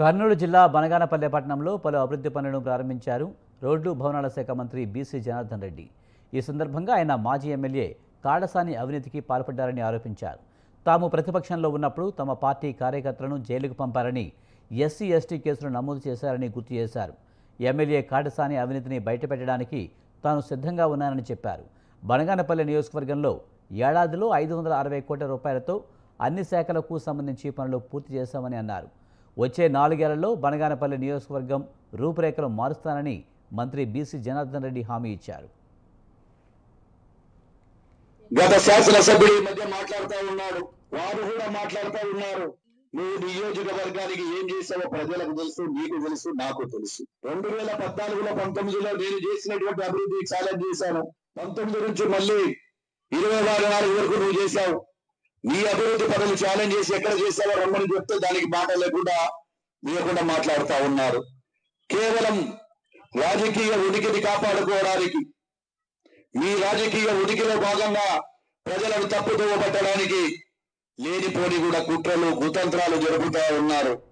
కర్నూలు జిల్లా బనగానపల్లె పట్టణంలో పలు అభివృద్ధి పనులను ప్రారంభించారు రోడ్లు భవనాల శాఖ మంత్రి బీసీ జనార్దన్ రెడ్డి. ఈ సందర్భంగా ఆయన మాజీ ఎమ్మెల్యే కాడసాని అవినీతికి పాల్పడ్డారని ఆరోపించారు. తాము ప్రతిపక్షంలో ఉన్నప్పుడు తమ పార్టీ కార్యకర్తలను జైలుకు పంపారని ఎస్సీ ఎస్టీ కేసులు నమోదు చేశారని గుర్తు చేశారు. ఎమ్మెల్యే కాడసాని అవినీతిని బయటపెట్టడానికి తాను సిద్ధంగా ఉన్నానని చెప్పారు. బనగానపల్లె నియోజకవర్గంలో ఏడాదిలో ఐదు వందల అరవై కోట్ల రూపాయలతో అన్ని శాఖలకు సంబంధించి పనులు పూర్తి చేశామని అన్నారు. వచ్చే నాలుగేళ్ళలో బనగానపల్లి నియోజకవర్గం రూపురేఖలు మారుస్తానని మంత్రి బీసీ జనార్దన్ రెడ్డి హామీ ఇచ్చారు. గత శాసనసభ్యుడు ఈ మధ్య మాట్లాడుతూ ఉన్నాడు. వారు కూడా మాట్లాడుతూ ఉన్నారు. నువ్వు నియోజకవర్గానికి ఏం చేసావో ప్రజలకు తెలుసు నీకు తెలుసు నాకు తెలుసు. రెండు వేల పద్నాలుగులో పంతొమ్మిదిలో నేను చేసినటువంటి అభివృద్ధి ఛాలెంజ్ చేశాను. పంతొమ్మిది నుంచి మళ్ళీ ఇరవై నాలుగు వరకు నువ్వు చేశావు. నీ అభివృద్ధి పనులు ఛాలెంజ్ చేసి ఎక్కడ చేసావో రమ్మని చెప్తే దానికి మాట లేకుండా లేకుండా మాట్లాడుతూ ఉన్నారు. కేవలం రాజకీయ ఉనికిని కాపాడుకోవడానికి మీ రాజకీయ ఉనికిలో భాగంగా ప్రజలను తప్పుదోవ పట్టడానికి లేనిపోని కూడా కుట్రలు కుతంత్రాలు జరుపుతూ ఉన్నారు.